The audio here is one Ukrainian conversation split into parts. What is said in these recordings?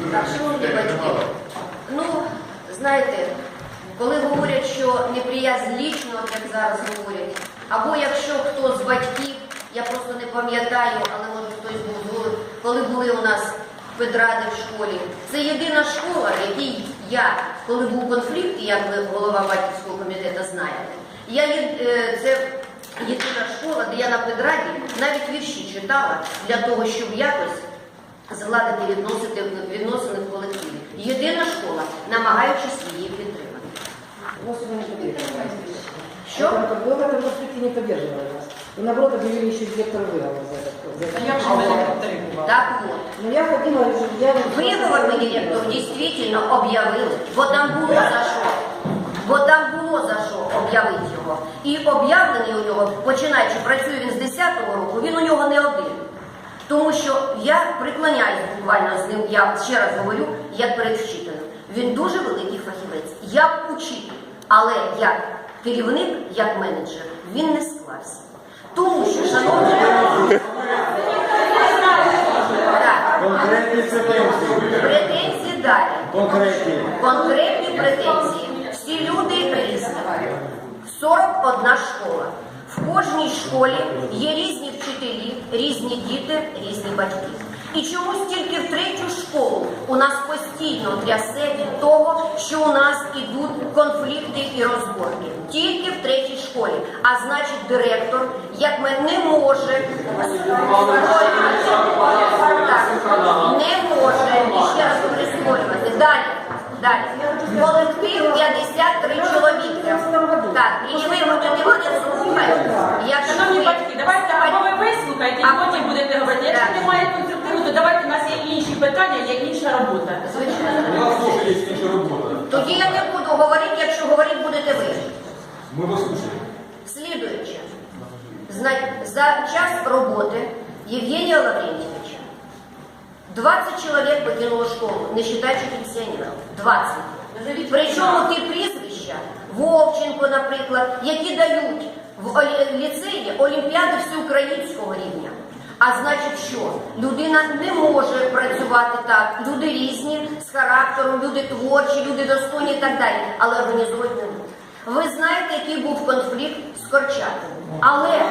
Так, шановні батьки, ну, знаєте, коли говорять, що неприязнь лічно, як зараз говорять, або якщо хто з батьків, я просто не пам'ятаю, але може хтось був згоден, коли були у нас педради в школі, це єдина школа, в якій я, коли був конфлікт, і як ви голова батьківського комітету знаєте, я е, це єдина школа, де я на педраді навіть вірші читала для того, щоб якось згладити відносити, відносини в колективі. Єдина школа, намагаючись її підтримати. Вас вы не поддерживали. Що? Вы в этом конфликте не поддерживали нас. Вы наоборот объявили еще директора выговор за это. за это. Як же ми не підтримували? Так от. Но я ходила, я... Виговор ми директор дійсно об'явили, бо там було за що. Бо там було за що об'явити його. І об'явлений у нього, починаючи, працює він з 10-го року, він у нього не один. Тому що я приклоняюсь буквально з ним, я ще раз говорю, як перед вчителем. Він дуже великий фахівець, як учитель, але як керівник, як менеджер, він не склався. Тому що, шановні, претензії. претензії далі. Конкретні. Конкретні претензії. Всі люди різні. 41 школа. В кожній школі є різні вчителі, різні діти, різні батьки. І чомусь тільки в третю школу у нас постійно трясе від того, що у нас ідуть конфлікти і розборки. Тільки в третій школі. А значить, директор, як ми не може не може і ще раз прискорювати. Далі. Далі. Колектив 53 чоловіка. Так, і ви будете вони слухають. Як Шановні батьки, давайте або ви і А- потім будете говорити. Якщо немає конструктиву, то давайте у нас є інші питання, є інша робота. Звичайно. У нас тоже есть інша робота. Тоді я не буду говорити, якщо говорити будете ви. Ми вас слушаємо. Слідуюче. За час роботи Євгенія Лаврентьевича 20 чоловік покинуло школу, не вважаючи пенсіонерів. 20. Причому ті прізвища, Вовченко, наприклад, які дають в ліцеї олімпіади всеукраїнського рівня. А значить, що людина не може працювати так. Люди різні з характером, люди творчі, люди достойні і так далі, але організувати не можуть. Ви знаєте, який був конфлікт з Корчатом. Але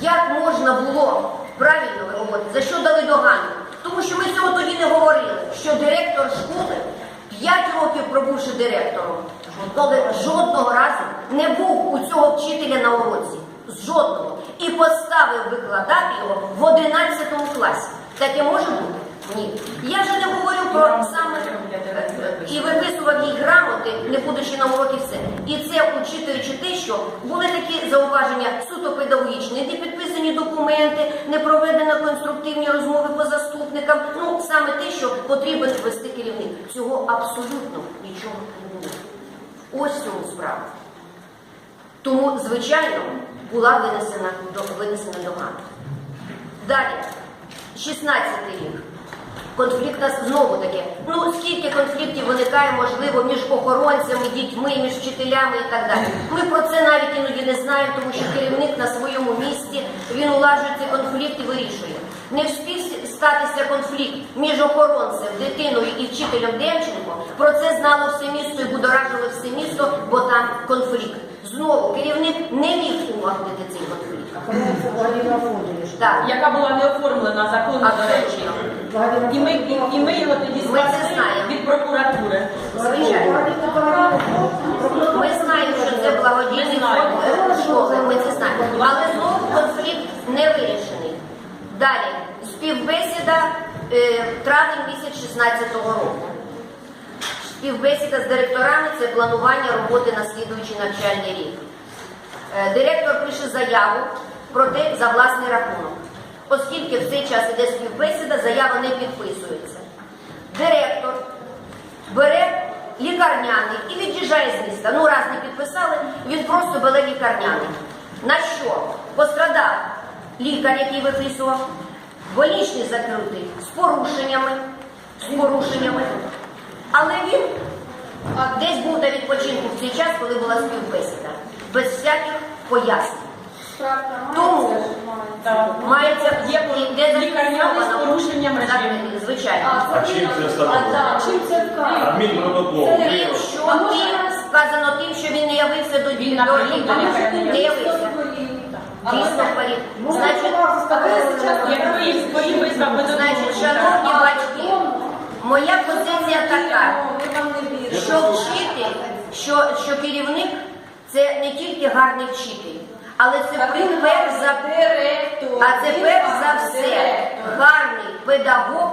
як можна було правильно ви говорите, за що дали догану? Тому що ми цього тоді не говорили, що директор школи, 5 років пробувши директором, коли жодного разу не був у цього вчителя на уроці. Жодного. І поставив викладати його в 11 класі. Таке може бути? Ні. Я вже не говорю про саме і виписував їй грамоти, не будучи на уроки все. І це учитуючи те, що були такі зауваження суто педагогічні, не підписані документи, не проведено конструктивні розмови по заступникам. Ну саме те, що потрібен вести керівник. Цього абсолютно нічого не було. Ось цьому справа. Тому, звичайно, була винесена до- винесена догана. Далі, 16 рік. Конфлікт нас знову таке. Ну скільки конфліктів виникає, можливо, між охоронцями, дітьми, між вчителями і так далі. Ми про це навіть іноді не знаємо, тому що керівник на своєму місці він улажує ці конфлікти і вирішує. Не встиг статися конфлікт між охоронцем, дитиною і вчителем Демченко. Про це знало все місто і будоражило все місто, бо там конфлікт. Знову керівник не міг улагодити цей конфлікт. Яка була не оформлена законно, до речі. І ми, і, і ми його тоді спасли від прокуратури. Звичайно. Ми знаємо, що це благодійний фонд е, школи, ми це знаємо. Але знову конфлікт не вирішений. Далі, співбесіда е, травень місяць 16-го року. Співбесіда з директорами це планування роботи на слідуючий навчальний рік. Е, Директор пише заяву про те за власний рахунок. Оскільки в цей час іде співбесіда, заява не підписується. Директор бере лікарняний і від'їжджає з міста. Ну, раз не підписали, він просто бере лікарняний. На що? Пострадав лікар, який виписував, больничний закритий з порушеннями, з порушеннями. Але він десь був на відпочинку в цей час, коли була співбесіда, без всяких пояснень. Тому Так. Мається Є де лікарняний з порушенням режиму. звичайно. А чим це встановлено? Чим це вказано? Адмінпротокол. Тим, що сказано тим, що він не явився до лікаря. не явився. Дійсно хворів. Значить, до значить, шановні батьки, моя позиція така. що вчитель, що, що керівник це не тільки гарний вчитель, але це перш за а це перш за все гарний педагог,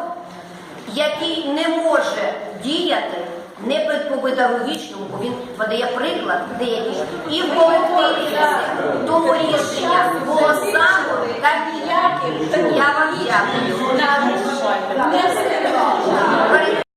який не може діяти не по педагогічному, бо він подає приклад деякий, і в колективі. Тому рішення було саме так ніяким. Я вам дякую.